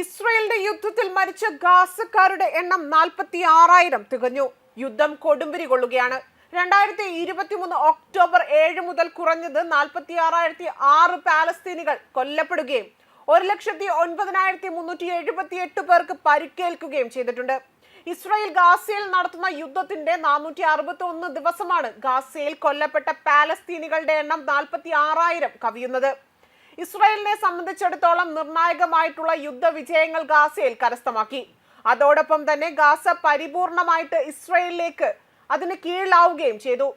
ഇസ്രയേലിന്റെ യുദ്ധത്തിൽ മരിച്ച ഗാസക്കാരുടെ എണ്ണം നാൽപ്പത്തി ആറായിരം തികഞ്ഞു. യുദ്ധം കൊടുമ്പിരി കൊള്ളുകയാണ്. രണ്ടായിരത്തി ഇരുപത്തി മൂന്ന് ഒക്ടോബർ ഏഴ് മുതൽ കുറഞ്ഞത് നാൽപ്പത്തി ആറായിരത്തി ആറ് പാലസ്തീനികൾ കൊല്ലപ്പെടുകയും ഒരു ലക്ഷത്തി ഒൻപതിനായിരത്തി മുന്നൂറ്റി എഴുപത്തി എട്ട് പേർക്ക് പരിക്കേൽക്കുകയും ചെയ്തിട്ടുണ്ട്. ഇസ്രായേൽ ഗാസയിൽ നടത്തുന്ന യുദ്ധത്തിന്റെ നാനൂറ്റി അറുപത്തി ഒന്ന് ദിവസമാണ് ഗാസയിൽ കൊല്ലപ്പെട്ട പാലസ്തീനികളുടെ എണ്ണം നാൽപ്പത്തി ആറായിരം കവിയുന്നത്. ഇസ്രായേലിനെ സംബന്ധിച്ചിടത്തോളം നിർണായകമായിട്ടുള്ള യുദ്ധവിജയങ്ങൾ ഗാസയിൽ കരസ്ഥമാക്കി. അതോടൊപ്പം തന്നെ ഗാസ പരിപൂർണമായിട്ട് ഇസ്രായേലിലേക്ക് അതിന് കീഴിലാവുകയും ചെയ്തു.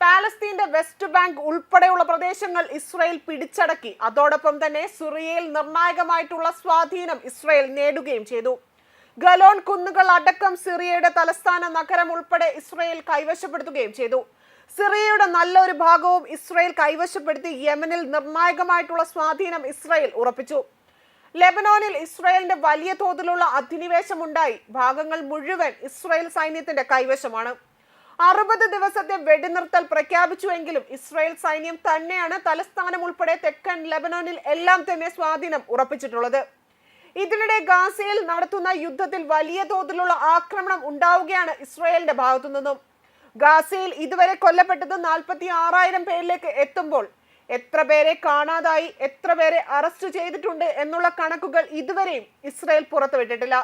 പാലസ്തീന്റെ വെസ്റ്റ് ബാങ്ക് ഉൾപ്പെടെയുള്ള പ്രദേശങ്ങൾ ഇസ്രായേൽ പിടിച്ചടക്കി. അതോടൊപ്പം തന്നെ സിറിയയിൽ നിർണായകമായിട്ടുള്ള സ്വാധീനം ഇസ്രായേൽ നേടുകയും ചെയ്തു. ഗലോൺ കുന്നുകൾ അടക്കം സിറിയയുടെ തലസ്ഥാന നഗരം ഉൾപ്പെടെ ഇസ്രായേൽ കൈവശപ്പെടുത്തുകയും ചെയ്തു. സിറിയയുടെ നല്ലൊരു ഭാഗവും ഇസ്രയേൽ കൈവശപ്പെടുത്തി യമനിൽ നിർണായകമായിട്ടുള്ള സ്വാധീനം ഇസ്രയേൽ ഉറപ്പിച്ചു. ലെബനോനിൽ ഇസ്രയേലിന്റെ വലിയ തോതിലുള്ള അധിനിവേശമുണ്ടായി. ഭാഗങ്ങൾ മുഴുവൻ ഇസ്രയേൽ സൈന്യത്തിന്റെ കൈവശമാണ്. അറുപത് ദിവസത്തെ വെടിനിർത്തൽ പ്രഖ്യാപിച്ചുവെങ്കിലും ഇസ്രായേൽ സൈന്യം തന്നെയാണ് തലസ്ഥാനം ഉൾപ്പെടെ തെക്കൻ ലെബനോനിൽ എല്ലാം തന്നെ സ്വാധീനം ഉറപ്പിച്ചിട്ടുള്ളത്. ഇതിനിടെ ഗാസയിൽ നടത്തുന്ന യുദ്ധത്തിൽ വലിയ തോതിലുള്ള ആക്രമണം ഉണ്ടാവുകയാണ് ഇസ്രായേലിന്റെ ഭാഗത്തു നിന്നും ഗാസയിൽ ഇതുവരെ കൊല്ലപ്പെട്ടത് നാൽപ്പത്തി ആറായിരം പേരിലേക്ക് എത്തുമ്പോൾ എത്ര പേരെ കാണാതായി എത്ര പേരെ അറസ്റ്റ് ചെയ്തിട്ടുണ്ട് എന്നുള്ള കണക്കുകൾ ഇതുവരെയും ഇസ്രയേൽ പുറത്തുവിട്ടിട്ടില്ല.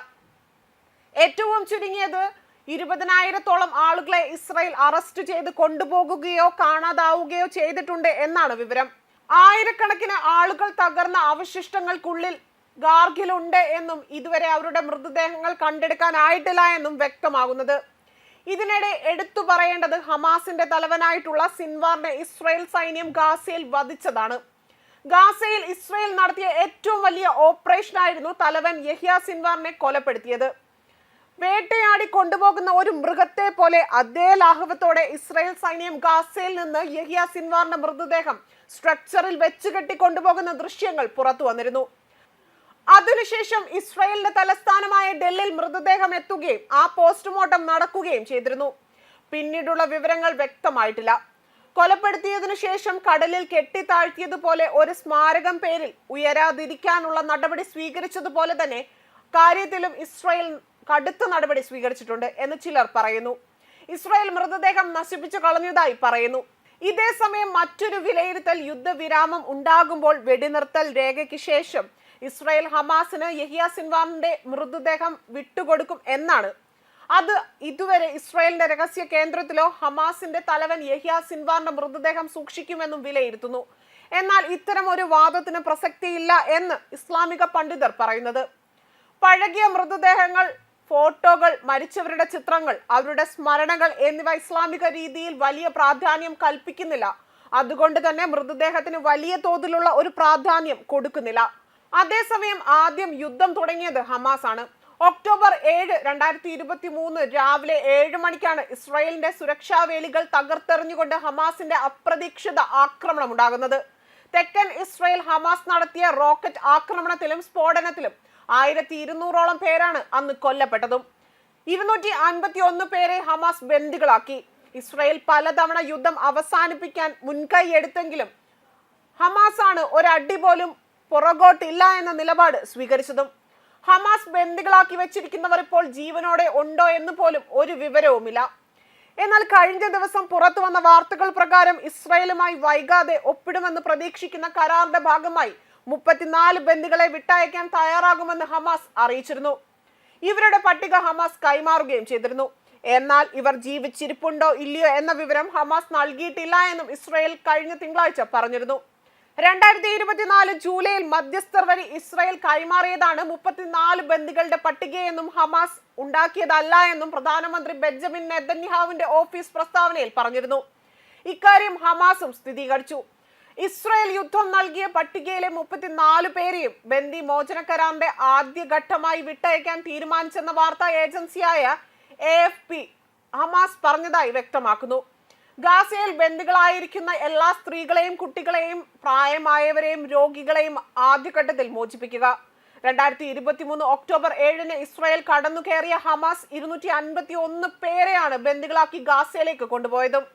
ഏറ്റവും ചുരുങ്ങിയത് ഇരുപതിനായിരത്തോളം ആളുകളെ ഇസ്രയേൽ അറസ്റ്റ് ചെയ്ത് കൊണ്ടുപോകുകയോ കാണാതാവുകയോ ചെയ്തിട്ടുണ്ട് എന്നാണ് വിവരം. ആയിരക്കണക്കിന് ആളുകൾ തകർന്ന അവശിഷ്ടങ്ങൾക്കുള്ളിൽ ഗാർഗിലുണ്ട് എന്നും ഇതുവരെ അവരുടെ മൃതദേഹങ്ങൾ കണ്ടെടുക്കാനായിട്ടില്ല എന്നും വ്യക്തമാകുന്നത്. ഇതിനിടെ എടുത്തു പറയേണ്ടത് ഹമാസിന്റെ തലവനായിട്ടുള്ള സിൻവാറിനെ ഇസ്രയേൽ സൈന്യം ഗാസയിൽ വധിച്ചതാണ്. ഗാസയിൽ ഇസ്രയേൽ നടത്തിയ ഏറ്റവും വലിയ ഓപ്പറേഷനായിരുന്നു തലവൻ യഹിയ സിൻവാറിനെ കൊലപ്പെടുത്തിയത്. വേട്ടയാടി കൊണ്ടുപോകുന്ന ഒരു മൃഗത്തെ പോലെ അതേ ലാഘവത്തോടെ ഇസ്രയേൽ സൈന്യം ഗാസയിൽ നിന്ന് യഹിയ സിൻവാറിന്റെ മൃതദേഹം സ്ട്രക്ചറിൽ വെച്ച് കെട്ടി കൊണ്ടുപോകുന്ന ദൃശ്യങ്ങൾ പുറത്തു വന്നിരുന്നു. അതിനുശേഷം ഇസ്രായേലിന്റെ തലസ്ഥാനമായ ഡൽഹിയിൽ മൃതദേഹം എത്തുകയും ആ പോസ്റ്റ്മോർട്ടം നടക്കുകയും ചെയ്തിരുന്നു. പിന്നീടുള്ള വിവരങ്ങൾ വ്യക്തമായിട്ടില്ല. കൊലപ്പെടുത്തിയതിനു ശേഷം കടലിൽ കെട്ടിത്താഴ്ത്തിയതുപോലെ ഒരു സ്മാരകം പേരിൽ ഉയരാതിരിക്കാനുള്ള നടപടി സ്വീകരിച്ചതുപോലെ തന്നെ കാര്യത്തിലും ഇസ്രായേൽ കടുത്ത നടപടി സ്വീകരിച്ചിട്ടുണ്ട് എന്ന് ചിലർ പറയുന്നു. ഇസ്രായേൽ മൃതദേഹം നശിപ്പിച്ചു കളഞ്ഞതായി പറയുന്നു. ഇതേ സമയം മറ്റൊരു വിലയിരുത്തൽ യുദ്ധവിരാമം ഉണ്ടാകുമ്പോൾ വെടിനിർത്തൽ രേഖയ്ക്ക് ശേഷം ഇസ്രായേൽ ഹമാസിന് യഹിയ സിൻവാറിന്റെ മൃതദേഹം വിട്ടുകൊടുക്കും എന്നാണ്. അത് ഇതുവരെ ഇസ്രായേലിന്റെ രഹസ്യ കേന്ദ്രത്തിലോ ഹമാസിന്റെ തലവൻ യഹിയ സിൻവാറിന്റെ മൃതദേഹം സൂക്ഷിക്കുമെന്നും വിലയിരുത്തുന്നു. എന്നാൽ ഇത്തരം ഒരു വാദത്തിന് പ്രസക്തിയില്ല എന്ന് ഇസ്ലാമിക പണ്ഡിതർ പറയുന്നത്. പഴകിയ മൃതദേഹങ്ങൾ ഫോട്ടോകൾ മരിച്ചവരുടെ ചിത്രങ്ങൾ അവരുടെ സ്മരണകൾ എന്നിവ ഇസ്ലാമിക രീതിയിൽ വലിയ പ്രാധാന്യം കൽപ്പിക്കുന്നില്ല. അതുകൊണ്ട് തന്നെ മൃതദേഹത്തിന് വലിയ തോതിലുള്ള ഒരു പ്രാധാന്യം കൊടുക്കുന്നില്ല. അതേസമയം ആദ്യം യുദ്ധം തുടങ്ങിയത് ഹമാസ് ആണ് ഒക്ടോബർ ഏഴ് രണ്ടായിരത്തി ഇരുപത്തി മൂന്ന് രാവിലെ ഏഴ് മണിക്കാണ് ഇസ്രായേലിന്റെ സുരക്ഷാ വേലികൾ തകർത്തെറിഞ്ഞുകൊണ്ട് ഹമാസിന്റെ അപ്രതീക്ഷിത ആക്രമണം ഉണ്ടാകുന്നത്. തെക്കൻ ഇസ്രായേൽ ഹമാസ് നടത്തിയ റോക്കറ്റ് ആക്രമണത്തിലും സ്ഫോടനത്തിലും ആയിരത്തി ഇരുന്നൂറോളം പേരാണ് അന്ന് കൊല്ലപ്പെട്ടതും. ഇരുന്നൂറ്റി അൻപത്തി ഒന്ന് പേരെ ഹമാസ് ബന്ദികളാക്കി. ഇസ്രായേൽ പലതവണ യുദ്ധം അവസാനിപ്പിക്കാൻ മുൻകൈ എടുത്തെങ്കിലും ഹമാസ് ആണ് ഒരടി പോലും പുറകോട്ടില്ല എന്ന നിലപാട് സ്വീകരിച്ചതും. ഹമാസ് ബന്ദികളാക്കി വെച്ചിരിക്കുന്നവർ ഇപ്പോൾ ജീവനോടെ ഉണ്ടോ എന്ന് പോലും ഒരു വിവരവുമില്ല. എന്നാൽ കഴിഞ്ഞ ദിവസം പുറത്തു വന്ന വാർത്തകൾ പ്രകാരം ഇസ്രായേലുമായി വൈകാതെ ഒപ്പിടുമെന്ന് പ്രതീക്ഷിക്കുന്ന കരാറിന്റെ ഭാഗമായി മുപ്പത്തിനാല് ബന്ദികളെ വിട്ടയക്കാൻ തയ്യാറാകുമെന്ന് ഹമാസ് അറിയിച്ചിരുന്നു. ഇവരുടെ പട്ടിക ഹമാസ് കൈമാറുകയും ചെയ്തിരുന്നു. എന്നാൽ ഇവർ ജീവിച്ചിരിപ്പുണ്ടോ ഇല്ലയോ എന്ന വിവരം ഹമാസ് നൽകിയിട്ടില്ല എന്നും ഇസ്രയേൽ കഴിഞ്ഞ തിങ്കളാഴ്ച പറഞ്ഞിരുന്നു. രണ്ടായിരത്തി ഇരുപത്തിനാല് ജൂലൈയിൽ മധ്യസ്ഥർ വഴി ഇസ്രയേൽ കൈമാറിയതാണ് മുപ്പത്തിനാല് ബന്ദികളുടെ പട്ടികയെന്നും ഹമാസ് ഉണ്ടാക്കിയതല്ല എന്നും പ്രധാനമന്ത്രി ബെഞ്ചമിൻ നെതന്യാഹുവിന്റെ ഓഫീസ് പ്രസ്താവനയിൽ പറഞ്ഞിരുന്നു. ഇക്കാര്യം ഹമാസും സ്ഥിരീകരിച്ചു. ഇസ്രായേൽ യുദ്ധം നൽകിയ പട്ടികയിലെ മുപ്പത്തിനാല് പേരെയും ബന്ദി മോചന കരാറിന്റെ ആദ്യഘട്ടമായി വിട്ടയക്കാൻ തീരുമാനിച്ചെന്ന വാർത്താ ഏജൻസിയായ എ എഫ് പി ഹമാസ് പറഞ്ഞതായി വ്യക്തമാക്കുന്നു. ഗാസയിൽ ബന്ദികളായിരിക്കുന്ന എല്ലാ സ്ത്രീകളെയും കുട്ടികളെയും പ്രായമായവരെയും രോഗികളെയും ആദ്യഘട്ടത്തിൽ മോചിപ്പിക്കുക. രണ്ടായിരത്തി ഇരുപത്തി മൂന്ന് ഒക്ടോബർ ഏഴിന് ഇസ്രായേൽ കടന്നു കയറിയ ഹമാസ് ഇരുന്നൂറ്റി അൻപത്തി ഒന്ന് പേരെയാണ് ബന്ദികളാക്കി ഗാസയിലേക്ക് കൊണ്ടുപോയതും.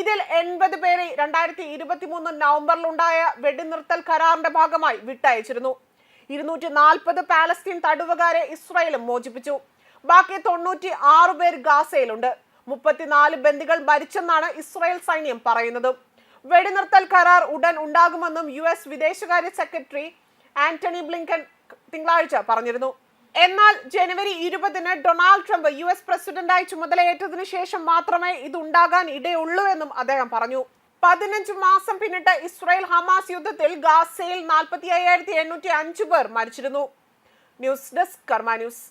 ഇതിൽ എൺപത് പേരെ രണ്ടായിരത്തി ഇരുപത്തി മൂന്ന് നവംബറിലുണ്ടായ വെടിനിർത്തൽ കരാറിന്റെ ഭാഗമായി വിട്ടയച്ചിരുന്നു. ഇരുന്നൂറ്റി നാൽപ്പത് പാലസ്തീൻ തടവുകാരെ ഇസ്രായേലും മോചിപ്പിച്ചു. ബാക്കി തൊണ്ണൂറ്റി ആറ് പേർ ഗാസയിലുണ്ട്. മുപ്പത്തിനാല് ബന്ദികൾ മരിച്ചെന്നാണ് ഇസ്രായേൽ സൈന്യം പറയുന്നത്. വെടിനിർത്തൽ കരാർ ഉടൻ ഉണ്ടാകുമെന്നും യു എസ് വിദേശകാര്യ സെക്രട്ടറി ആന്റണി ബ്ലിങ്കൻ തിങ്കളാഴ്ച പറഞ്ഞിരുന്നു. എന്നാൽ ജനുവരി ഇരുപതിന് ഡൊണാൾഡ് ട്രംപ് യു എസ് പ്രസിഡന്റായി ചുമതലയേറ്റതിനു ശേഷം മാത്രമേ ഇത് ഉണ്ടാകാൻ ഇടയുള്ളൂ എന്നും അദ്ദേഹം പറഞ്ഞു. പതിനഞ്ച് മാസം പിന്നിട്ട് ഇസ്രായേൽ ഹമാസ് യുദ്ധത്തിൽ ഗാസയിൽ നാൽപ്പത്തി അയ്യായിരത്തി എണ്ണൂറ്റി അഞ്ച് പേർ മരിച്ചിരുന്നു. News desk Karma news.